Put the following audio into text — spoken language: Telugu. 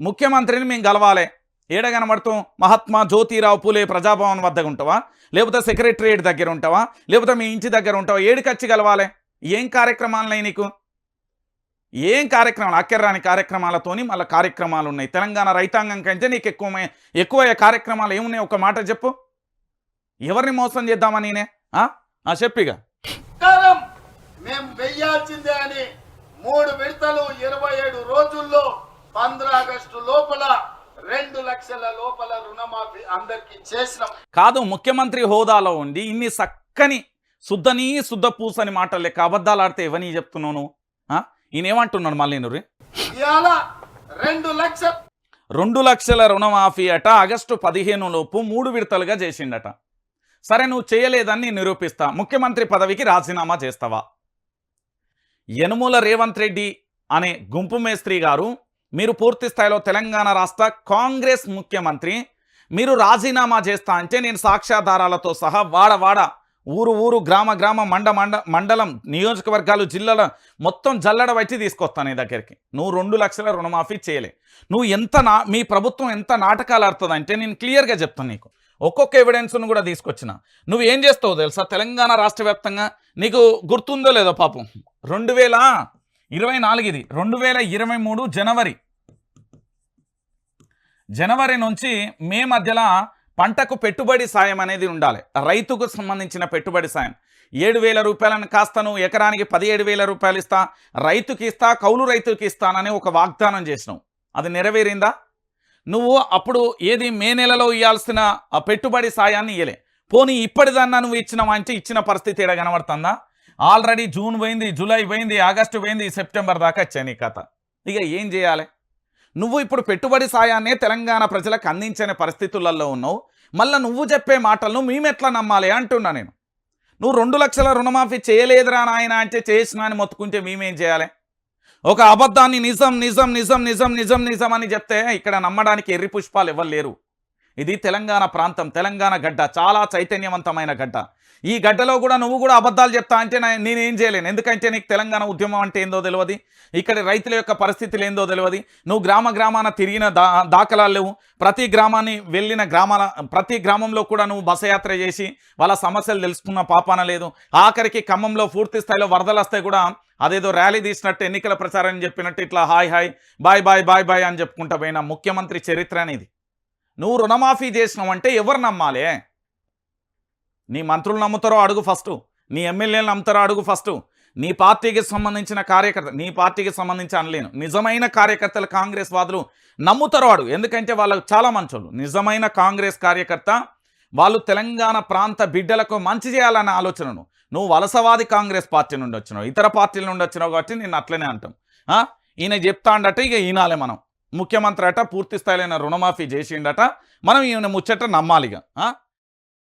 ముఖ్యమంత్రిని మేము గలవాలి. ఏడ కనబడతాం మహాత్మా జ్యోతిరావు పూలే ప్రజాభవన్ వద్ద ఉంటావా లేకపోతే సెక్రటరియట్ దగ్గర ఉంటావా లేకపోతే మీ ఇంటి దగ్గర ఉంటావా ఏడుకచ్చి గలవాలి. ఏం కార్యక్రమాలున్నాయి నీకు? ఏం కార్యక్రమాలు? అక్కర్రాని కార్యక్రమాలతోని మళ్ళీ కార్యక్రమాలు ఉన్నాయి తెలంగాణ రైతాంగం కంటే నీకు ఎక్కువ ఎక్కువ కార్యక్రమాలు ఏమున్నాయి? ఒక మాట చెప్పు. ఎవరిని మోసం చేద్దామా నేనే? ఆ? చెప్పిగా మేము వెయ్యాల్సిందే అని మూడు విడతలు ఇరవై ఏడు రోజుల్లో పంద్ర ఆగస్టు లోపల రెండు లక్షల లోపల రుణమాఫీ అందరికి చేసినాం. కాదు ముఖ్యమంత్రి హోదాలో ఉండి ఇన్ని చక్కని శుద్ధని శుద్ధ పూసని మాటలు లెక్క అబద్ధాలు ఆడితే ఎవని చెప్తున్నావు నువ్వు? ఆ? ఈయన ఏమంటున్నాడు మళ్ళీ నువ్వు ఇవాళ రెండు లక్షల రెండు లక్షల రుణమాఫీ అట ఆగస్టు పదిహేను లోపు మూడు విడతలుగా చేసిండట. సరే నువ్వు చేయలేదని నిరూపిస్తా. ముఖ్యమంత్రి పదవికి రాజీనామా చేస్తావా? యనుమూల రేవంత్ రెడ్డి అనే గుంపు మేస్త్రి గారు మీరు పూర్తి స్థాయిలో తెలంగాణ రాష్ట్ర కాంగ్రెస్ ముఖ్యమంత్రి మీరు రాజీనామా చేస్తా అంటే నేను సాక్ష్యాధారాలతో సహా వాడ వాడ ఊరు ఊరు గ్రామ గ్రామ మండ మండ మండలం నియోజకవర్గాలు జిల్లాల మొత్తం జల్లడ వచ్చి తీసుకొస్తాను నీ దగ్గరికి. నువ్వు రెండు లక్షల రుణమాఫీ చేయలే. నువ్వు ఎంత నా మీ ప్రభుత్వం ఎంత నాటకాలు ఆడుతుందంటే నేను క్లియర్గా చెప్తాను నీకు. ఒక్కొక్క ఎవిడెన్స్ను కూడా తీసుకొచ్చిన. నువ్వు ఏం చేస్తావు తెలుసా? తెలంగాణ రాష్ట్ర వ్యాప్తంగా నీకు గుర్తుందో లేదో పాపం. రెండు వేల? ఇరవై నాలుగుది. రెండు వేల ఇరవై మూడు జనవరి. జనవరి నుంచి మే మధ్యలో పంటకు పెట్టుబడి సాయం అనేది ఉండాలి. రైతుకు సంబంధించిన పెట్టుబడి సాయం. ఏడు వేల రూపాయలను కాస్త నువ్వు ఎకరానికి పదిహేడు వేల రూపాయలు ఇస్తా రైతుకి ఇస్తా కౌలు రైతుకి ఇస్తానని ఒక వాగ్దానం చేసినావు అది నెరవేరిందా? నువ్వు అప్పుడు ఏది మే నెలలో ఇవ్వాల్సిన ఆ పెట్టుబడి సాయాన్ని ఇయ్యలే. పోనీ ఇప్పటిదన్నా నువ్వు ఇచ్చినావా అంటే ఇచ్చిన పరిస్థితి ఏడ కనబడుతుందా? ఆల్రెడీ జూన్ పోయింది జూలై పోయింది ఆగస్టు పోయింది సెప్టెంబర్ దాకా వచ్చాయి నీ కథ. ఇక ఏం చేయాలి? నువ్వు ఇప్పుడు పెట్టుబడి సాయాన్నే తెలంగాణ ప్రజలకు అందించని పరిస్థితులలో ఉన్నావు. మళ్ళీ నువ్వు చెప్పే మాటలను మేమెట్లా నమ్మాలి అంటున్నా నేను. నువ్వు రెండు లక్షల రుణమాఫీ చేయలేదురా నాయన అంటే చేసినా అని మొత్తుకుంటే మేమేం చేయాలి? ఒక అబద్ధాన్ని నిజం నిజం నిజం నిజం నిజం నిజం అని చెప్తే ఇక్కడ నమ్మడానికి ఎర్రి పుష్పాలు ఇవ్వలేరు లేరు. ఇది తెలంగాణ ప్రాంతం తెలంగాణ గడ్డ చాలా చైతన్యవంతమైన గడ్డ. ఈ గడ్డలో కూడా నువ్వు కూడా అబద్ధాలు చెప్తా అంటే నేనేం చేయలేను. ఎందుకంటే నీకు తెలంగాణ ఉద్యమం అంటే ఏందో తెలియదు ఇక్కడ రైతుల యొక్క పరిస్థితులు ఏందో తెలియదు నువ్వు గ్రామ గ్రామాన తిరిగిన దా దాఖలాలు లేవు. ప్రతి గ్రామాన్ని వెళ్ళిన గ్రామాల ప్రతి గ్రామంలో కూడా నువ్వు బసయాత్ర చేసి వాళ్ళ సమస్యలు తెలుసుకున్న పాపాన లేదు. ఆఖరికి ఖమ్మంలో పూర్తి స్థాయిలో వరదలు వస్తే కూడా అదేదో ర్యాలీ తీసినట్టు ఎన్నికల ప్రచారం చెప్పినట్టు ఇట్లా hi hi bye bye bye bye అని చెప్పుకుంటా పోయిన ముఖ్యమంత్రి చరిత్ర అనేది. నువ్వు రుణమాఫీ చేసినావంటే ఎవరు నమ్మాలి? నీ మంత్రులు నమ్ముతారో అడుగు ఫస్ట్. నీ ఎమ్మెల్యేలు నమ్ముతారో అడుగు ఫస్ట్. నీ పార్టీకి సంబంధించిన కార్యకర్త నీ పార్టీకి సంబంధించి అనలేను. నిజమైన కార్యకర్తలు కాంగ్రెస్ వాదులు నమ్ముతారో అడుగు. ఎందుకంటే వాళ్ళకు చాలా మంచోళ్ళు. నిజమైన కాంగ్రెస్ కార్యకర్త వాళ్ళు తెలంగాణ ప్రాంత బిడ్డలకు మంచి చేయాలనే ఆలోచనను. నువ్వు వలసవాది కాంగ్రెస్ పార్టీ నుండి వచ్చినావు. ఇతర పార్టీల నుండి వచ్చినావు కాబట్టి నేను అట్లనే అంటాం. ఈయన చెప్తాండట ఇక ఈనాలే మనం. ముఖ్యమంత్రి అట పూర్తి స్థాయిలో రుణమాఫీ చేసిండట. మనం ఈయన ముచ్చట నమ్మాలిగా